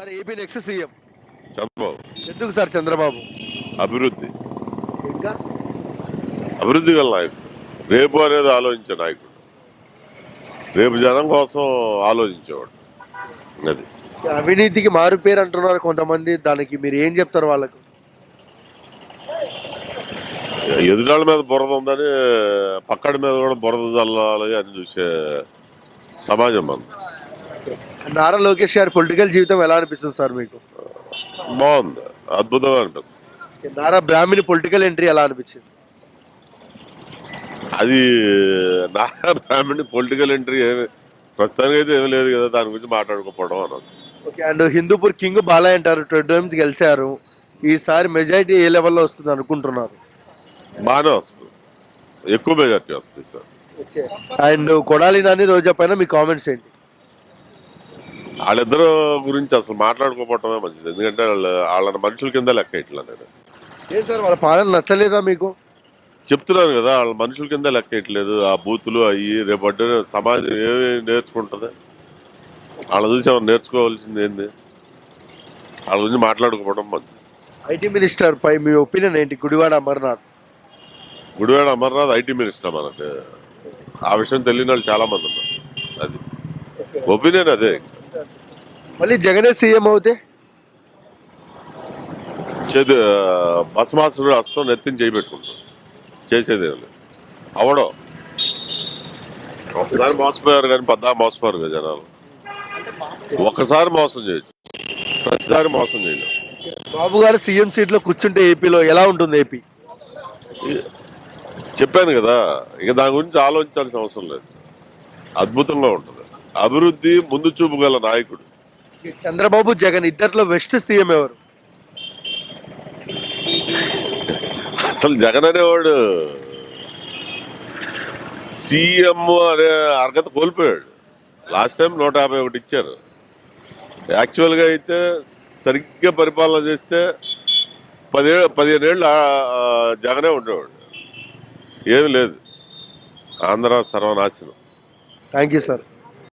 Sir AP next CM. Chandrababu. ఎందుకు sir Chandrababu? అభివృద్ధి. ఇంకా? అభివృద్ధి గల నాయకుడు. రేపు అనేది ఆలోచించే నాయకుడు. రేపు జనం కోసం ఆలోచించేవాడు. అది. అవినీతికి మారు పేరు అంటున్నారు కొంతమంది. దానికి మీరు ఏం చెప్తారు వాళ్ళకు? ఎదురాళ్ళ మీద బురద ఉందని పక్కడి మీద కూడా బురద చల్లాలి అని చూసే సమాజం మనం నారా లోకేష్ గారి పొలిటికల్ జీవితం ఎలా అనిపిస్తుంది సార్ మీకు? బాగుంది. అద్భుతంగా అనిపిస్తుంది. నారా బ్రాహ్మణి పొలిటికల్ ఎంట్రీ ఎలా అనిపించింది? అది నా బ్రాహ్మణి పొలిటికల్ ఎంట్రీ ఏమి ప్రస్తుతానికి అయితే ఏమీ లేదు కదా దాని గురించి మాట్లాడుకోకపోవడం అనవసరం. Okay and Hindupur king Balayya అంటారు టూ టైమ్స్ గెలిచారు. ఈసారి మెజారిటీ ఏ లెవెల్లో వస్తుంది అనుకుంటున్నారు? బాగానే వస్తుంది. ఎక్కువ మెజార్టీ వస్తుంది sir. Okay and Kodali Nani Roja పైన మీ కామెంట్స్ ఏంటి? వాళ్ళిద్దరు గురించి అసలు మాట్లాడుకోకపోవటమే మంచిది. ఎందుకంటే వాళ్ళు వాళ్ళ మనుషుల కింద లెక్క ఇట్లా నేను ఏంటి సార్ వాళ్ళ పాలన నచ్చలేదా మీకు? చెప్తున్నాను కదా వాళ్ళ మనుషుల కింద లెక్క ఇట్లేదు. ఆ బూతులు అవి రేపు అడ్డు సమాజం ఏమి నేర్చుకుంటుంది? వాళ్ళ చూసి ఏమైనా నేర్చుకోవాల్సింది ఏంది? వాళ్ళ గురించి మాట్లాడుకోవడం మంచిది. ఐటీ మినిస్టర్ పై మీ ఒపీనియన్ ఏంటి? గుడివాడ అమర్నాథ్. గుడివాడ అమర్నాథ్ ఐటీ మినిస్టర్ మనకి. ఆ విషయం తెలియని వాళ్ళు చాలా మంది ఉన్నారు. అది ఒపీనియన్ అదే. మళ్ళీ జగనే సీఎం అవుతే? చేతి బస్ మాస్టర్ హస్తం నెత్తిని చేయబెట్టుకుంటాడు చేసేది అవడం ఒకసారి మోసపోయారు కానీ పద్దా మోసపోయారు కదా జనాలు. ఒకసారి మోసం చేయొచ్చు. ప్రతిసారి మోసం చేయలేం. బాబు గారు సీఎం సీట్లో కూర్చుంటే ఏపీలో ఎలా ఉంటుంది ఏపీ? చెప్పాను కదా ఇక దాని గురించి ఆలోచించాల్సిన అవసరం లేదు. అద్భుతంగా ఉంటుంది. అభివృద్ధి ముందు చూపు గల నాయకుడు. చంద్రబాబు జగన్ ఇద్దరిలో వెస్ట్ సీఎం ఎవరు? అసలు జగన్ అనేవాడు సీఎం అనే అర్హత కోల్పోయాడు. లాస్ట్ టైం నూట యాభై ఒకటి ఇచ్చారు. యాక్చువల్గా అయితే సరిగ్గా పరిపాలన చేస్తే పదిహే పదిహేను ఏళ్ళు జగనే ఉండేవాడు. ఏమి లేదు. ఆంధ్ర సర్వనాశనం. Thank you sir